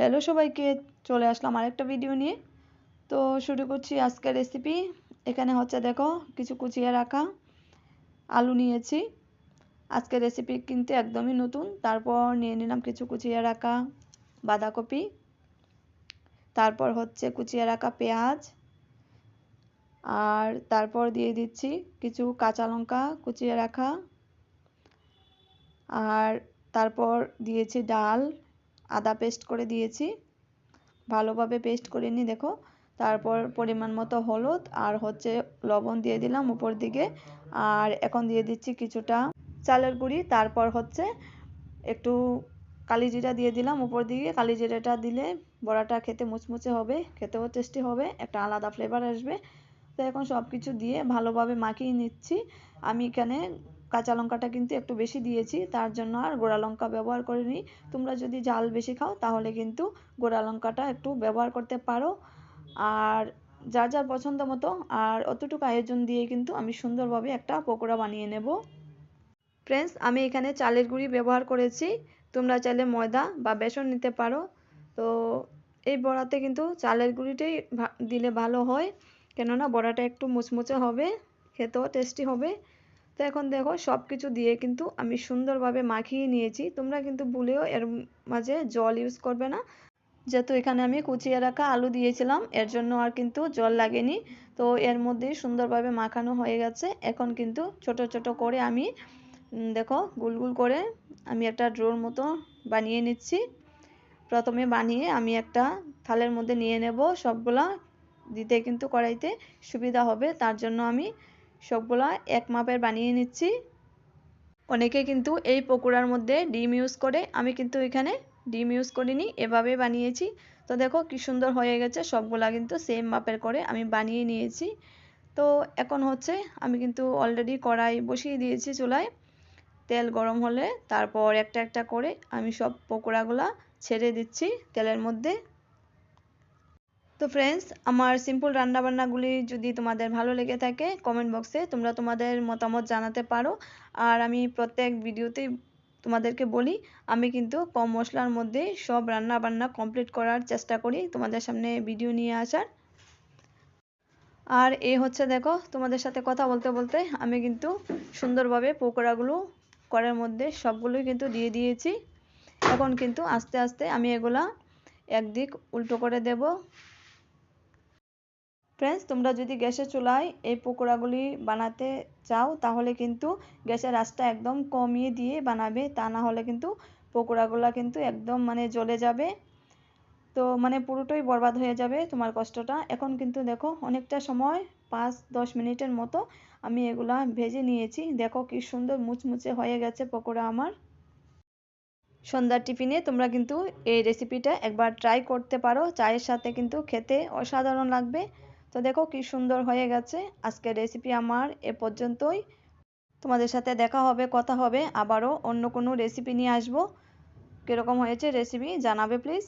Hello সবাইকে, চলে আসলাম আরেকটা ভিডিও নিয়ে। তো শুরু করছি আজকের রেসিপি এখানে হচ্ছে দেখো, কিছু কুচিয়ে রাখা আলু নিয়েছি। আজকের রেসিপি কিন্তু একদমই নতুন। তারপর নিয়ে নিলাম কিছু কুচিয়ে রাখা বাঁধাকপি। তারপর হচ্ছে কুচিয়ে রাখা পেঁয়াজ। আর তারপর দিয়ে দিচ্ছি কিছু কাঁচা লঙ্কা কুচিয়ে রাখা। আর তারপর দিয়েছি ডাল। আদা পেস্ট করে দিয়েছি। ভালোভাবে পেস্ট করে নিই, দেখো। তারপর পরিমাণ মতো হলুদ আর হচ্ছে লবণ দিয়ে দিলাম উপর দিকে। আর এখন দিয়ে দিচ্ছি কিছুটা চালের গুঁড়ি। তারপর হচ্ছে একটু কালি জিরা দিয়ে দিলাম উপর দিকে। কালি জিরাটা দিলে বড়াটা খেতে মুচমুচে হবে, খেতেও টেস্টি হবে, একটা আলাদা ফ্লেভার আসবে। তো এখন সব কিছু দিয়ে ভালোভাবে মাখিয়ে নিচ্ছি। আমি এখানে কাঁচা লঙ্কাটা কিন্তু একটু বেশি দিয়েছি, তার জন্য আর গোড়া লঙ্কা ব্যবহার করিনি। তোমরা যদি ঝাল বেশি খাও, তাহলে কিন্তু গোড়া লঙ্কাটা একটু ব্যবহার করতে পারো। আর যার যার পছন্দ মতো, আর অতটুকু আয়োজন দিয়ে কিন্তু আমি সুন্দরভাবে একটা পকোড়া বানিয়ে নেব। ফ্রেন্ডস আমি এখানে চালের গুঁড়ি ব্যবহার করেছি। তোমরা চাইলে ময়দা বা বেসন নিতে পারো। তো এই বড়াতে কিন্তু চালের গুঁড়িটাই দিলে ভালো হয়। কেননা বড়াটা একটু মুচমুচে হবে, খেতেও টেস্টি হবে। তো এখন দেখো সব কিছু দিয়ে কিন্তু আমি সুন্দরভাবে মাখিয়ে নিয়েছি। তোমরা কিন্তু ভুলেও এর মাঝে জল ইউজ করবে না। যেহেতু এখানে আমি কুচিয়ে রাখা আলু দিয়েছিলাম, এর জন্য আর কিন্তু জল লাগেনি। তো এর মধ্যেই সুন্দরভাবে মাখানো হয়ে গেছে। এখন কিন্তু ছোট ছোট করে আমি দেখো গুল গুল করে আমি একটা ড্রোর মতো বানিয়ে নিচ্ছি। প্রথমে বানিয়ে আমি একটা থালের মধ্যে নিয়ে নেব সবগুলা। দিতে কিন্তু কড়াইতে সুবিধা হবে। তার জন্য আমি সবগুলা এক মাপের বানিয়ে নিচ্ছি। অনেকে কিন্তু এই পকোড়ার মধ্যে ডিম ইউজ করে, আমি কিন্তু এখানে ডিম ইউজ করিনি এভাবে বানিয়েছি। তো দেখো কি সুন্দর হয়ে গেছে, সবগুলা কিন্তু সেম মাপের করে আমি বানিয়ে নিয়েছি। তো এখন হচ্ছে আমি কিন্তু অলরেডি কড়াই বসিয়ে দিয়েছি চুলায়। তেল গরম হলে তারপর একটা একটা করে আমি সব পকোড়াগুলা ছেড়ে দিচ্ছি তেলের মধ্যে। তো ফ্রেন্ডস আমার সিম্পল রান্নাবান্নাগুলি যদি তোমাদের ভালো লেগে থাকে কমেন্ট বক্সে তোমরা তোমাদের মতামত জানাতে পারো। আর আমি প্রত্যেক ভিডিওতেই তোমাদেরকে বলি, আমি কিন্তু কম মশলার মধ্যে সব রান্না বান্না কমপ্লিট করার চেষ্টা করি তোমাদের সামনে ভিডিও নিয়ে আসার। আর এই হচ্ছে দেখো, তোমাদের সাথে কথা বলতে বলতে আমি কিন্তু সুন্দরভাবে পকোড়াগুলো করার মধ্যে সবগুলোই কিন্তু দিয়ে দিয়েছি। এখন কিন্তু আস্তে আস্তে আমি এগুলা একদিক উল্টো করে দেব। ফ্রেন্ডস তোমরা যদি গ্যাসের চুলায় এই পকোড়াগুলি বানাতে চাও, তাহলে কিন্তু গ্যাসের আঁচটা একদম কমিয়ে দিয়ে বানাবে। তা না হলে কিন্তু পকোড়াগুলো কিন্তু একদম মানে জ্বলে যাবে। তো মানে পুরোটাই বরবাদ হয়ে যাবে তোমার কষ্টটা। এখন কিন্তু দেখো অনেকটা সময়, পাঁচ, দশ মিনিটের মতো আমি এগুলা ভেজে নিয়েছি। দেখো কি সুন্দর মুচমুচে হয়ে গেছে পকোড়া আমার। সন্ধ্যার টিফিনে তোমরা কিন্তু এই রেসিপিটা একবার ট্রাই করতে পারো। চায়ের সাথে কিন্তু খেতে অসাধারণ লাগবে। তো দেখো কি সুন্দর হয়ে গেছে। আজকের রেসিপি আমার এ পর্যন্তই। তোমাদের সাথে দেখা হবে, কথা হবে, আবারও অন্য কোনো রেসিপি নিয়ে আসব। কীরকম হয়েছে রেসিপি জানাবে প্লিজ